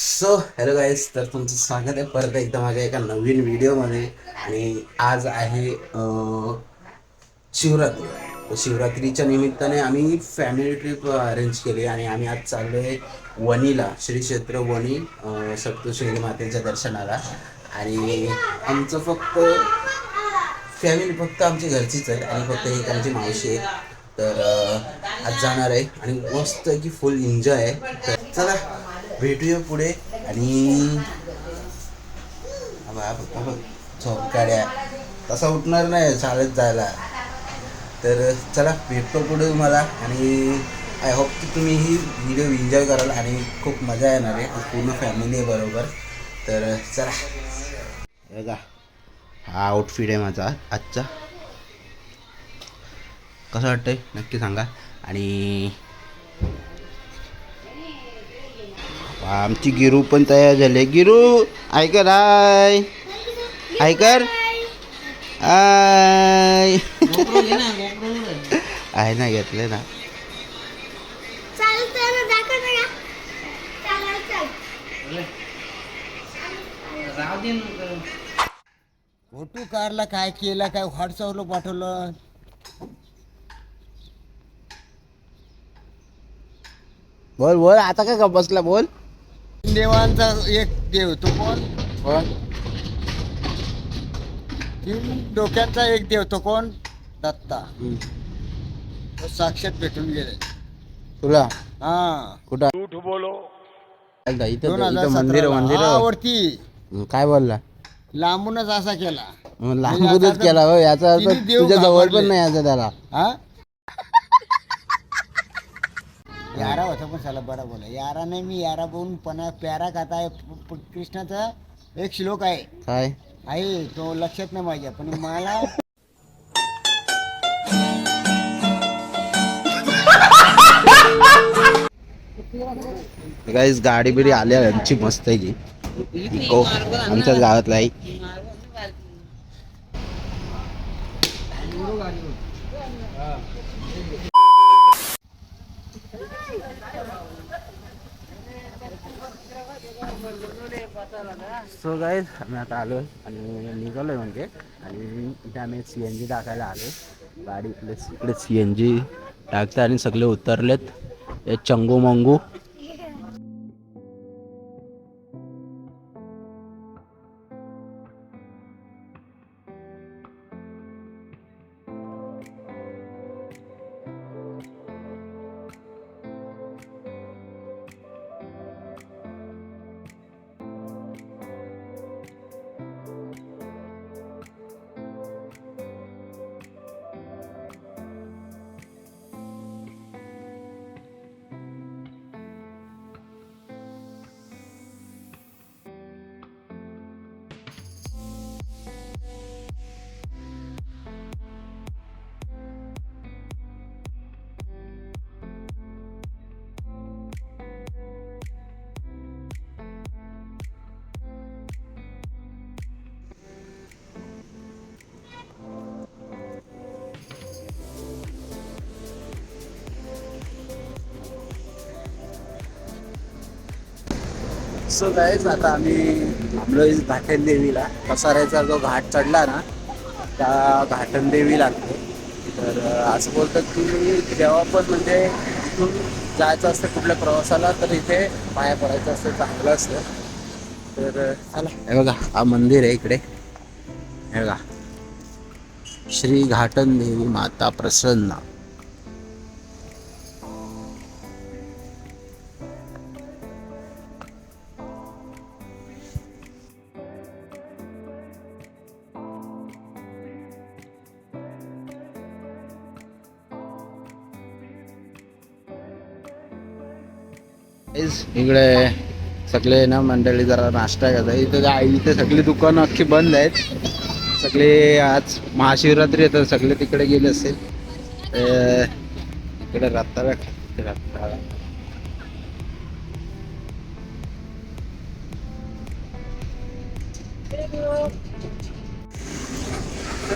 So hello guys तर तुमचं स्वागत आहे परत एकदा माझ्या एका नवीन व्हिडिओमध्ये. आणि आज आहे शिवरात्री. शिवरात्रीच्या निमित्ताने आम्ही फॅमिली ट्रिप अरेंज केली आणि आम्ही आज चाललो आहे वणीला श्री क्षेत्र वणी सप्तशृंगी मातेच्या दर्शनाला. आणि आमचं फक्त फॅमिली फक्त आमची घरचीच आहे आणि फक्त एक आमची मावशी आहे. तर आज जाणार आहे आणि मस्त की फुल एन्जॉय आहे. तर चला भेटूया पुढे आणि हा बघ, झोप काढ्या. तसा उठणार नाही चालत जायला. तर चला भेटतो पुढे तुम्हाला. आणि आय होप की तुम्ही ही व्हिडिओ एन्जॉय कराल आणि खूप मजा येणार आहे. पूर्ण फॅमिली आहे बरोबर. तर चला. बघा हा आउटफिट आहे माझा आजचा. कसं वाटतंय? नक्की सांगा. आणि आमची गिरू पण तयार झाली. गिरू ऐकर हाय ऐकर. आय. आहे ना घेतले ना. चालतं ना दाखव ना चालेल चल. फोटो काढला काय केलं काय व्हॉट्सअपला पाठवलं? बोल बोल आता काय का बसला बोल? देवांचा एक देव तो कोण? कोण? तीन डोक्यांचा एक देव तो कोण? दत्ता. तो साक्षात भेटून गेले तुला? हा. कुठं? इथं दोन हजार इथं मंदिर. मंदिर. वरती. काय बोलला? लांबूनच असा केला. मग लांबूनच केला हो याचा अर्थ तिन्ही देव तुझ्या जवळ पण घाबरले. नाही याचा त्याला. हा? यारा होता पण साला बरा बोला. यारा नाही मी यारा बघून पणा प्यारा खाता आहे. प- प- कृष्णाचा एक श्लोक आहे. काय? आहे तो लक्षात नाही माझ्या पण मला गाईस गाडी बिडी आल्या यांची मस्त आहे की. हो आमच्याच गावातला आहे. सो गाईज आम्ही आता आलो आणि निघालो आहे म्हणजे. आणि इथे आम्ही सी एन जी टाकायला आलो. गाडी इकडे इकडे सी एन जी टाकतात आणि सगळे उतरलेत. हे चंगू मंगू. सो आहेच. आता आम्ही आमलोईस घाटन देवीला कसाऱ्याचा जो घाट चढला ना त्या घाटन देवी लागतो तर असं बोलतात की जेव्हा पण म्हणजे इथून जायचं असतं कुठल्या प्रवासाला तर इथे पाया पडायचं असतं चांगलं असतं. तर चला. हे बघा हा मंदिर आहे इकडे. हे बघा. श्री घाटन देवी माता प्रसन्ना. इकडे सगळे ना मंडळी जरा नाश्ता करतात. इथे जा- इथे सगळी दुकानं अख्खी बंद आहेत. सगळे आज महाशिवरात्री येतात सगळे तिकडे गेले असेल इकडे रताळा खाते रताळा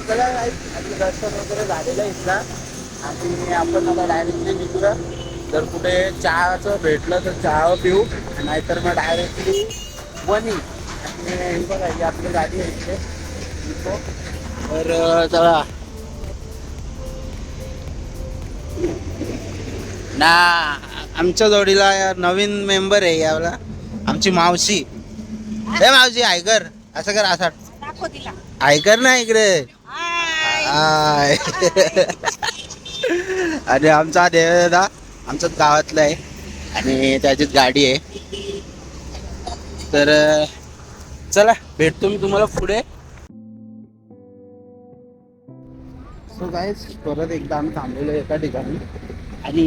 चला दर्शन वगैरे झालेलं आहे इथला. आणि आपण आता डायरेक्टली निघूया. जर कुठे चहाचं भेटलं तर चहा पिऊ नाहीतर मग डायरेक्टली वनी आणि हे बघा ही आपली गाडी आहे इथे. तर चला. ना आमच्या जोडीला नवीन मेंबर आहे यावला आमची मावशी. ए मावशी ऐकर असं कर असा. ऐकर ना इकडे. आणि आमचा देवदा आमचंच गावातलं आहे आणि त्याचीच गाडी आहे. तर चला भेटतो मी तुम्हाला पुढे. सो गाईज परत एकदा आम्ही थांबलेलो आहे एका ठिकाणी. आणि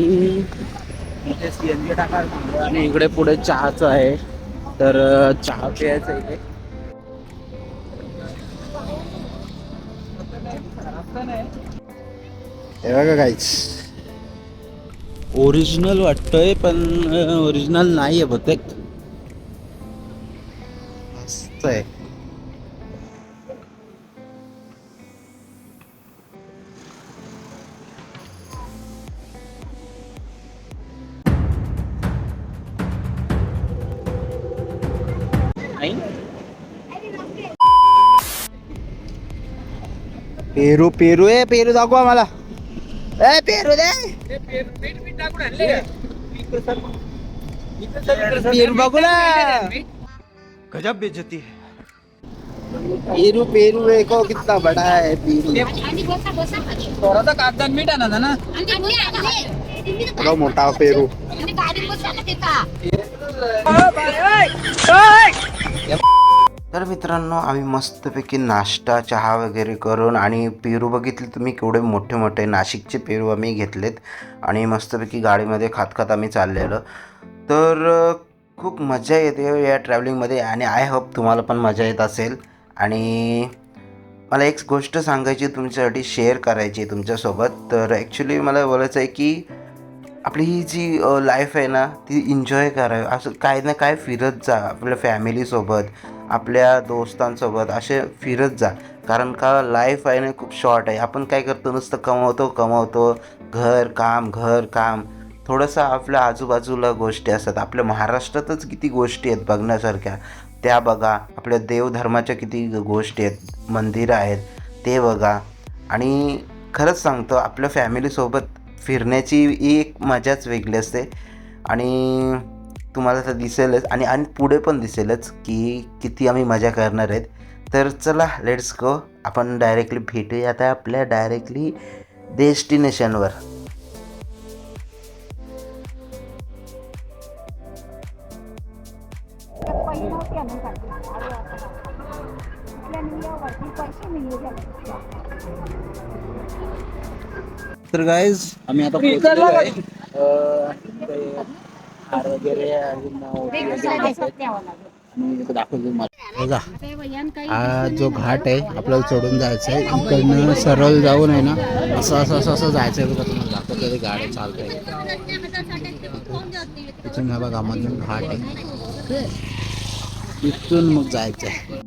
इथे सी एन जी टाकायला थांबलो आणि इकडे पुढे चहाचं आहे. तर चहा प्यायचं आहे इथे. हे बघा गाईज ओरिजिनल वाटतंय पण ओरिजिनल नाही आहे बहुतेक. मस्त आहे पेरू पेरू आहे पेरू दाखवा मला. पेरू दे. पेरू बघू ना गजब बेइज्जती है। पेरू पेरू देखो कितना बड़ा है पेरू। खाली. थोडासा कागदात मीठ ना. तुम्ही तर बड़ा मोठा पेरू तर मित्रांनो आम्ही मस्तपैकी नाश्ता चहा वगैरे करून आणि पेरू बघितले तुम्ही केवढे मोठे मोठे नाशिकचे पेरू आम्ही घेतलेत आणि मस्तपैकी गाडीमध्ये खात खात आम्ही चाललेलो. तर खूप मजा येते हो या ट्रॅव्हलिंगमध्ये आणि आय होप तुम्हाला पण मजा येत असेल. आणि मला एक गोष्ट सांगायची तुमच्यासाठी शेअर करायची आहे तुमच्यासोबत. तर ॲक्च्युली मला बोलायचं आहे की आपली ही जी लाईफ आहे ना ती एन्जॉय करावी असं काय ना काय फिरत जा आपल्या फॅमिलीसोबत आपल्या दोस्तांसोबत असे फिरत जा. कारण का लाईफ आहे ना खूप शॉर्ट आहे. आपण काय करतो? नुसतं कमवतो कमवतो. घर काम घर काम. थोडंसं आपल्या आजूबाजूला गोष्टी असतात. आपल्या महाराष्ट्रातच किती गोष्टी आहेत बघण्यासारख्या. त्या बघा. आपल्या देवधर्माच्या किती गोष्टी आहेत. मंदिरं आहेत. ते बघा. आणि खरंच सांगतो आपल्या फॅमिलीसोबत फिरण्याची ही एक मजाच वेगळी असते. आणि तुम्हाला तर दिसेलच आणि आणि पुढे पण दिसेलच की किती आम्ही मजा करणार आहेत. तर चला लेट्स गो आपण डायरेक्टली भेटूया आता आपल्या डायरेक्टली डेस्टिनेशनवर तर गाईज आम्ही आता हार वगैरे बघा हा जो घाट आहे आपल्याला चढून जायचं आहे. इकडनं सरळ जाऊन आहे ना असं असं असं असं जायचं आहे बघा तुम्हाला दाखवतो ते गाड्या चालत आहे हा बघा मधून घाट आहे. इथून मग जायचं आहे.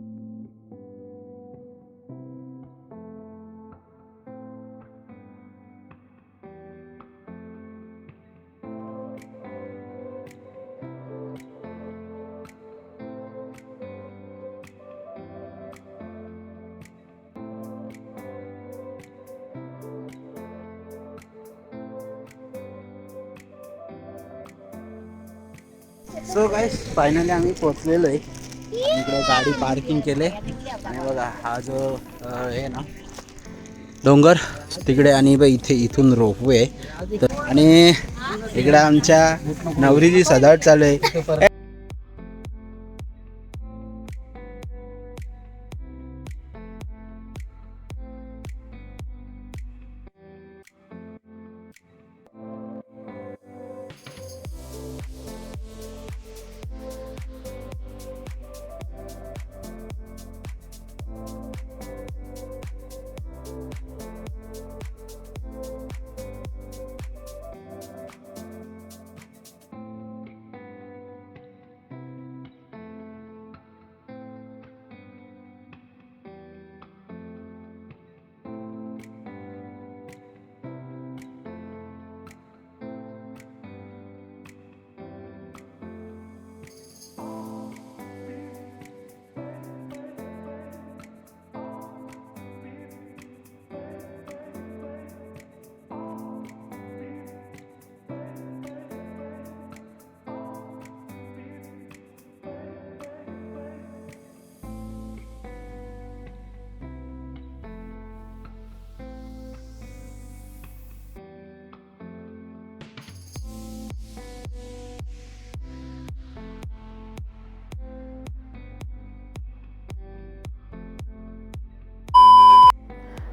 फायनली आम्ही पोचलेलो आहे इकडे गाडी पार्किंग केले. आणि बघा हा जो आहे हे ना डोंगर तिकडे आणि बघ इथे इथून रोपवे. आहे तर- आणि इकडे आमच्या नवरीची सदाट चालू आहे.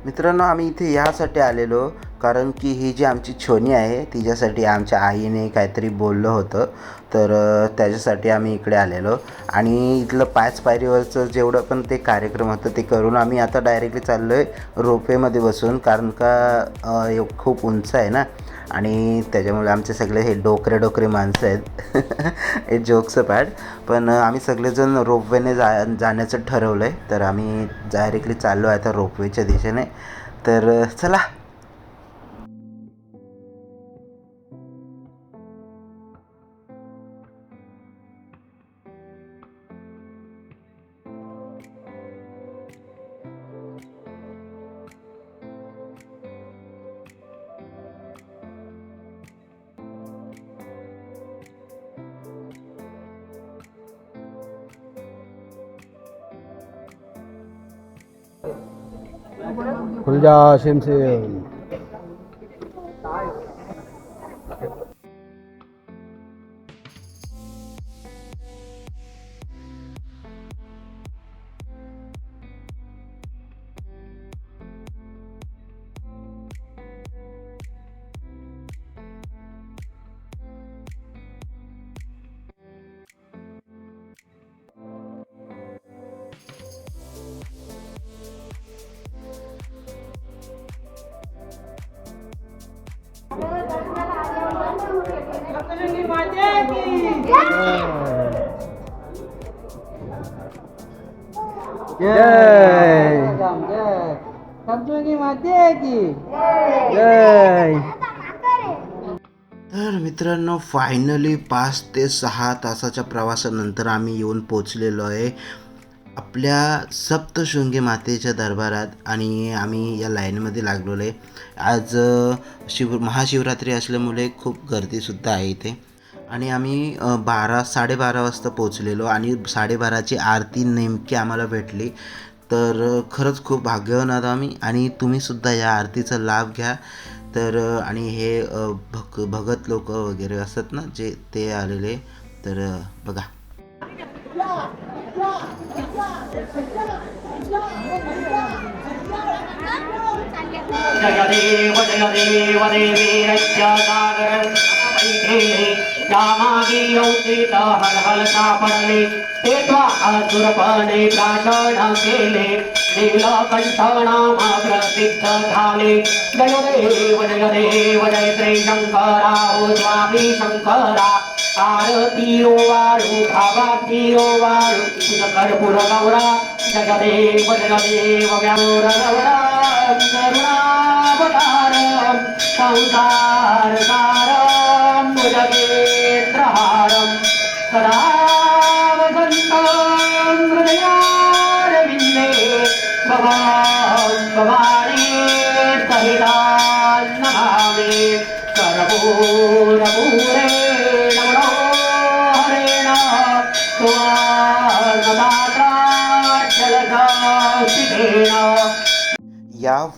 मित्रांनो आम्ही इथे यासाठी आलेलो कारण की ही जी आमची छोनी आहे तिच्यासाठी आमच्या आईने काहीतरी बोललं होतं. तर त्याच्यासाठी आम्ही इकडे आलेलो. आणि इथलं पाच पायरीवरचं जेवढं पण ते कार्यक्रम होतं ते करून आम्ही आता डायरेक्टली चाललो आहे रोपेमध्ये बसून. कारण का खूप उंच आहे ना. आणि त्याच्यामुळे आमचे सगळे हे डोकरे डोकरे माणसं आहेत. हे जोक्स पॅड. पण आम्ही सगळेजण रोपवेने जा जाण्याचं ठरवलं आहे तर आम्ही डायरेक्टली चाललो आहे आता रोपवेच्या दिशेने. तर चला. खुल जा शेम से तर मित्रांनो फायनली पाच ते सहा तासाच्या प्रवासानंतर आम्ही येऊन पोचलेलो आहे आपल्या सप्तशृंगी मातेच्या दरबारात आणि आम्ही या लाईनमध्ये लागलेलो आहे. आज शिव महाशिवरात्री असल्यामुळे खूप गर्दीसुद्धा आहे इथे. आणि आम्ही बारा साडेबारा वाजता पोचलेलो आणि साडेबाराची आरती नेमकी आम्हाला भेटली. तर खरंच खूप भाग्यवान आहोत आम्ही आणि तुम्हीसुद्धा या आरतीचा लाभ घ्या. तर आणि हे भक भगत लोक वगैरे असतात ना जे ते आलेले तर बघा. जगदेव जगदेव देवीरस्य सागर पैठेले यामागे यौचित हर सापडले ते असुरपणे प्राशन केले. नीलकंठनाम प्रसिद्ध झाले. जय देव जय देव जय श्री शंकरा हो स्वामी शंकरा. आरती वाळू भावाती वाळू तुझ कर्पूर गौरा. जय देव जय देव व्यामोर गौरा. करुणावतार संसार सारम. जगे സദാ ഹൃദയാരവിന്ദേ ഭവാൻ ഭവാനേ സഹിതാൻ നമാമേ കരപൂരപൂരേ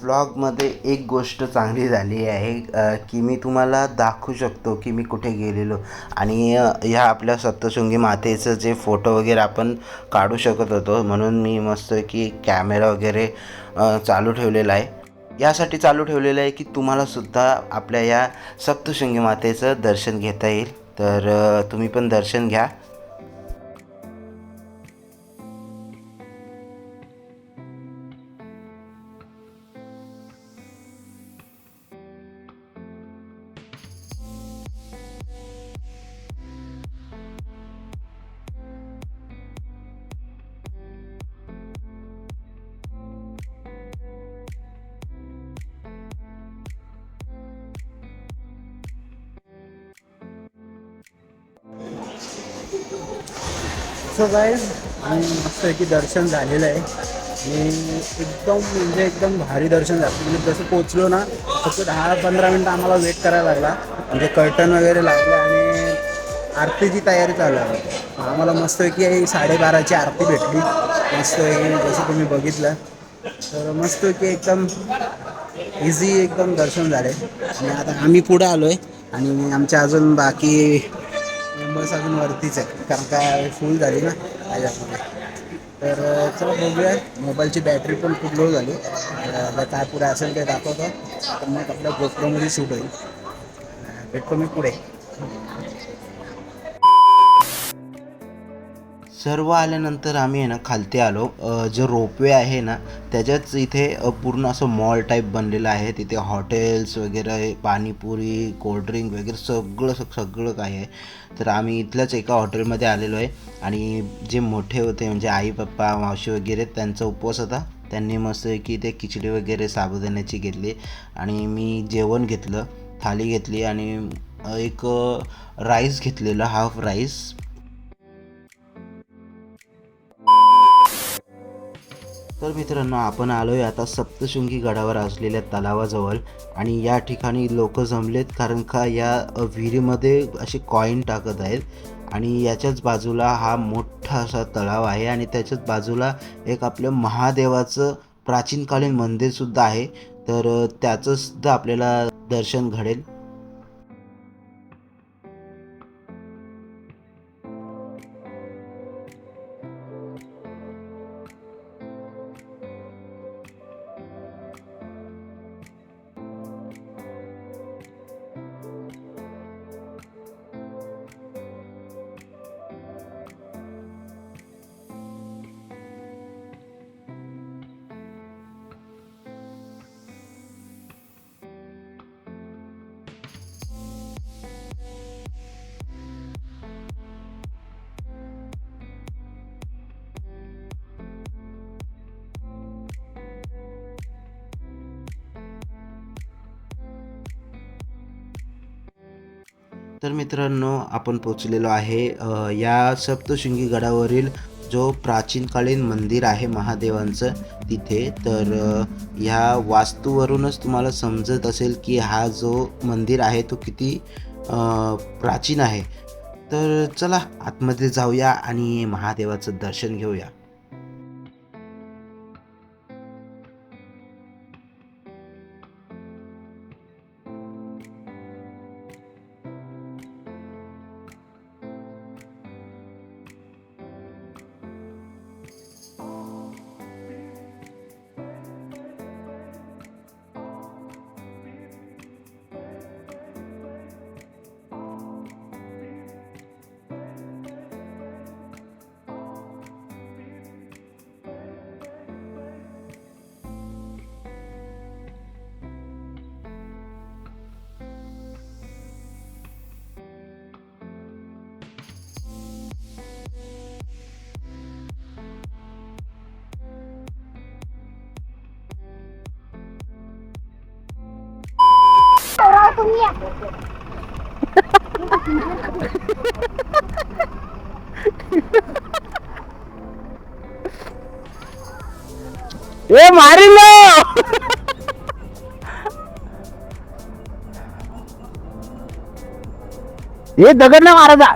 व्लॉगमध्ये एक गोष्ट चांगली झाली आहे की मी तुम्हाला दाखवू शकतो की मी कुठे गेलेलो. आणि ह्या आपल्या सप्तशृंगी मातेचं जे फोटो वगैरे आपण काढू शकत होतो म्हणून मी मस्त की कॅमेरा वगैरे चालू ठेवलेला आहे. यासाठी चालू ठेवलेलं आहे की तुम्हालासुद्धा आपल्या या सप्तशृंगी मातेचं दर्शन घेता येईल. तर तुम्ही पण दर्शन घ्या. उत्सव आहे आणि मस्तपैकी दर्शन झालेलं आहे. आणि एकदम म्हणजे एकदम भारी दर्शन झालं. म्हणजे जसं पोचलो ना फक्त दहा पंधरा मिनटं आम्हाला वेट करायला लागला. म्हणजे कर्टन वगैरे लागलं आणि आरतीची तयारी चालू आहे. आम्हाला मस्तपैकी साडेबाराची आरती भेटली. मस्तपैकी जसं तुम्ही बघितलं तर मस्तपैकी एकदम इझी एकदम दर्शन झाले. आणि आता आम्ही पुढे आलो आहे आणि आमच्या अजून बाकी मेंबर्स अजून वरतीच आहे कारण काय फुल झाली ना त्याच्यामुळे तर चला बघूया. मोबाईलची बॅटरी पण खूप लो झाली. आता काय पुढे असेल ते दाखवतो. तर मग आपल्या गोप्रोमध्ये शूट होईल. भेटतो मी पुढे. सर्व आल्यानंतर आम्ही आहे ना खालती आलो. जे जो रोपवे आहे ना त्याच्याच इथे पूर्ण असं मॉल टाईप बनलेलं आहे. तिथे हॉटेल्स वगैरे पाणीपुरी कोल्ड्रिंक वगैरे सगळं सग- सगळं काय आहे. तर आम्ही इथल्याच एका हॉटेलमध्ये आलेलो आहे. आणि जे मोठे होते म्हणजे आई पप्पा मावशी वगैरे त्यांचा उपवास होता. त्यांनी मस्त की ते खिचडी वगैरे साबुदाण्याची घेतली. आणि मी जेवण घेतलं थाली घेतली आणि एक राईस घेतलेलं हाफ राईस. तर मित्रांनो आपण आलो आहे आता सप्तशृंगी गडावर असलेल्या तलावाजवळ. आणि या ठिकाणी लोक जमलेत कारण का या विहिरीमध्ये असे कॉईन टाकत आहेत. आणि याच्याच बाजूला हा मोठा असा तलाव आहे आणि त्याच्याच बाजूला एक आपलं महादेवाचं प्राचीनकालीन मंदिरसुद्धा आहे. तर त्याचंसुद्धा आपल्याला दर्शन घडेल. तर मित्रांनो आपण पोचलेलो आहे या सप्तशृंगी गडावरील जो प्राचीनकालीन मंदिर आहे महादेवांचं तिथे. तर ह्या वास्तूवरूनच तुम्हाला समजत असेल की हा जो मंदिर आहे तो किती प्राचीन आहे. तर चला आतमध्ये जाऊया आणि महादेवाचं दर्शन घेऊया. तुम्ही या. ए मारिलो हे दगड ना मारायचा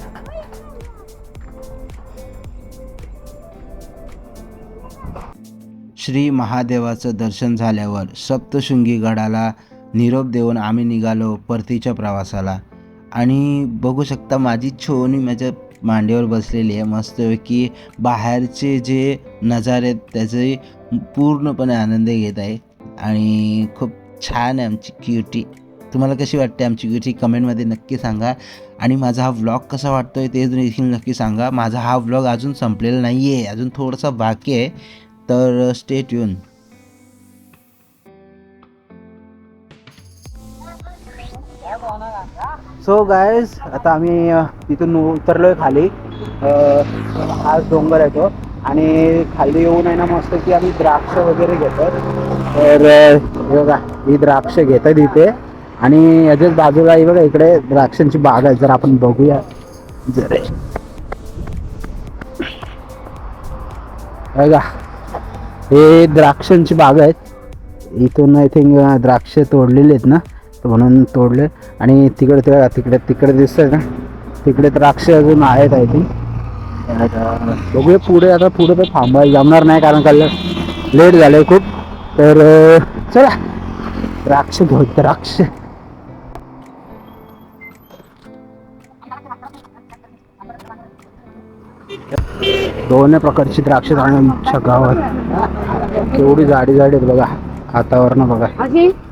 श्री महादेवाचं दर्शन झाल्यावर सप्तशृंगी गडाला निरोप देऊन आम्ही निघालो परतीच्या प्रवासाला. आणि बघू शकता माझी छोनी माझ्या मांडीवर बसलेली आहे. मस्तपैकी बाहेरचे जे नजारे आहेत त्याचे पूर्णपणे आनंद घेत आहे. आणि खूप छान आहे आमची क्युटी तुम्हाला कशी वाटते आमची क्युटी कमेंटमध्ये नक्की सांगा. आणि माझा हा व्लॉग कसा वाटतो आहे ते देखील नक्की सांगा. माझा हा व्लॉग अजून संपलेला नाही आहे अजून थोडासा बाकी आहे. तर स्टेट येऊन सो गायज आता आम्ही तिथून उतरलो उतरलोय खाली. हा डोंगर आहे तो. आणि खाली येऊन आहे ना मस्त की आम्ही द्राक्ष वगैरे घेतो तर हे बघा ही द्राक्ष घेतात इथे. आणि याच्याच बाजूला ही बघा इकडे द्राक्षांची बाग आहे. जर आपण बघूया. जर. बघा हे द्राक्षांची बाग आहेत. इथून आय थिंक द्राक्ष तोडलेले आहेत ना. तर म्हणून तोडले. आणि तिकडे तिकडे तिकडे तिकडे दिसतंय ना तिकडे द्राक्ष अजून आहेत आय थिंक बघूया पुढे आता पुढे तर थांबायला जमणार नाही कारण काल लेट झाले खूप. तर चला. द्राक्ष घेऊ द्राक्ष दोन प्रकारची द्राक्ष आमच्या गावात. केवढी जाडी जाडी आहेत बघा. हातावरनं बघा.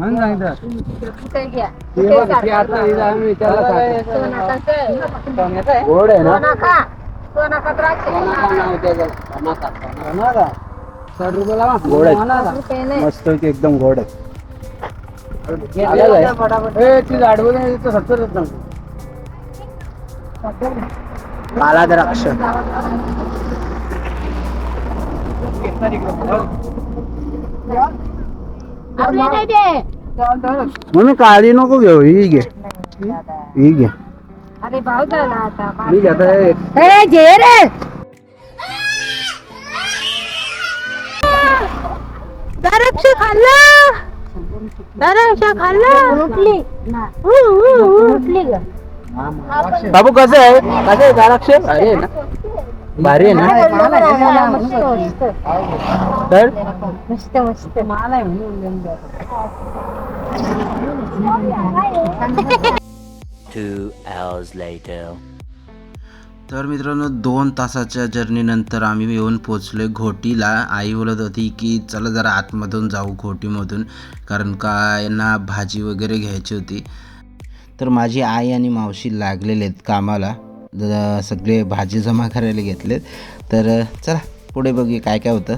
म्हणून सांगितलं. कुठे घ्या. ती बघ, ती आता हिला आम्ही विचारलं काय? सोनाकाचं गोड आहे ना? साठ गोड नाही. मस्त की एकदम गोड आहे. काला द्राक्ष. आपले म्हणून काळी नको घेऊ ही घे. ही घे. अरे भाऊ झाला आता मी घेतोय. ए घे रे. द्राक्ष खाल्लं. द्राक्ष खाल्लं. उठली. उठली ग. बाबू कसं आहे? कसं आहे? द्राक्ष आहे ना. भारी आहे ना? तर? मस्त मस्त. मला. तर मित्रांनो दोन तासाच्या जर्नीनंतर आम्ही येऊन पोचलो घोटीला. आई बोलत होती की चला जरा आतमधून जाऊ घोटीमधून. कारण का यांना भाजी वगैरे घ्यायची होती. तर माझी आई आणि मावशी लागलेले आहेत कामाला. सगळे भाजी जमा करायला घेतलेत. तर चला पुढे बघूया काय काय होतं.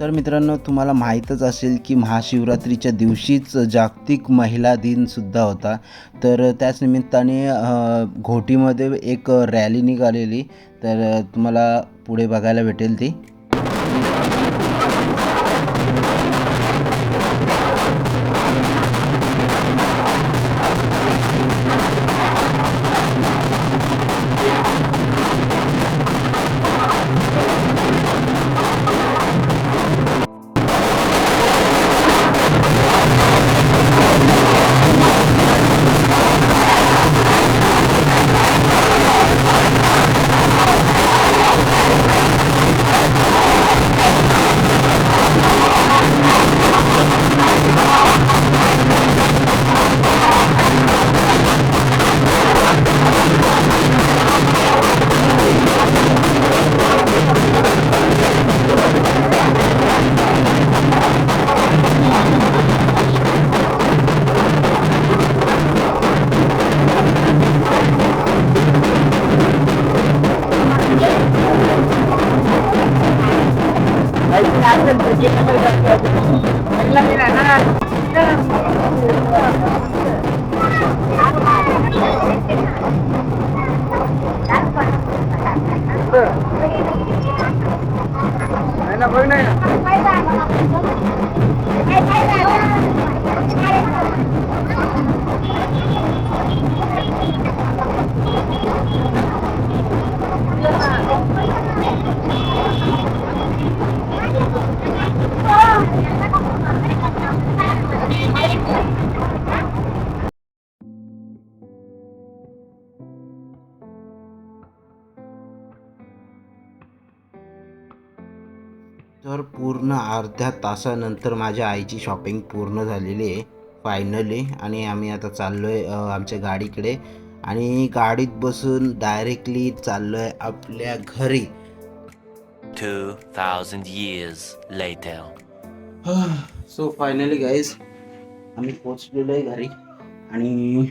तर मित्रांनो तुम्हाला माहीतच असेल की महाशिवरात्रीच्या दिवशीच जागतिक महिला दिनसुद्धा होता. तर त्याच निमित्ताने घोटीमध्ये एक रॅली निघालेली. तर तुम्हाला पुढे बघायला भेटेल ती. तर पूर्ण अर्ध्या तासानंतर माझ्या आईची शॉपिंग पूर्ण झालेली आहे. फायनली आणि आम्ही आता चाललो आहे आमच्या गाडीकडे. आणि गाडीत बसून डायरेक्टली चाललो आहे आपल्या घरी. Two thousand years later. So finally guys आम्ही पोचलेलो आहे घरी. आणि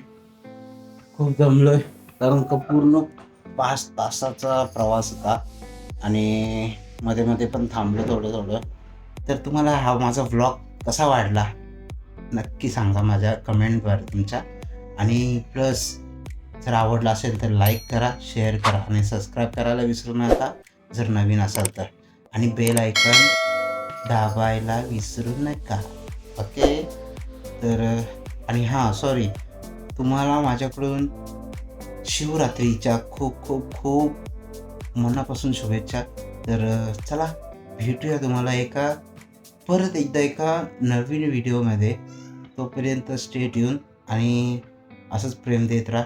खूप दमलो आहे कारण का पूर्ण पाच तासाचा प्रवास होता. आणि मध्ये मध्ये पण थांबलो थोडं थोडं. तर तुम्हाला हा माझा व्लॉग कसा वाढला नक्की सांगा माझ्या कमेंटवर तुमच्या. आणि प्लस जर आवडला असेल तर लाईक करा शेअर करा आणि सबस्क्राईब करायला विसरू नका जर नवीन असाल तर. आणि बेल आयकॉन दाबायला विसरू नका. ओके तर आणि हां सॉरी तुम्हाला माझ्याकडून शिवरात्रीच्या खूप खूप खूप मनापासून शुभेच्छा. तर चला भेटूया तुम्हाला एका परत एकदा एका नवीन व्हिडिओमध्ये. तोपर्यंत स्टेट येऊन आणि असंच प्रेम देत राहा.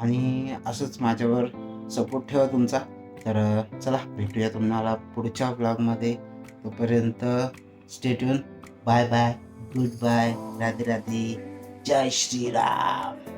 आणि असंच माझ्यावर सपोर्ट ठेवा तुमचा. तर चला भेटूया तुम्हाला पुढच्या ब्लॉगमध्ये तोपर्यंत स्टेट येऊन bye bye good bye Radhe Radhe. जय श्रीराम.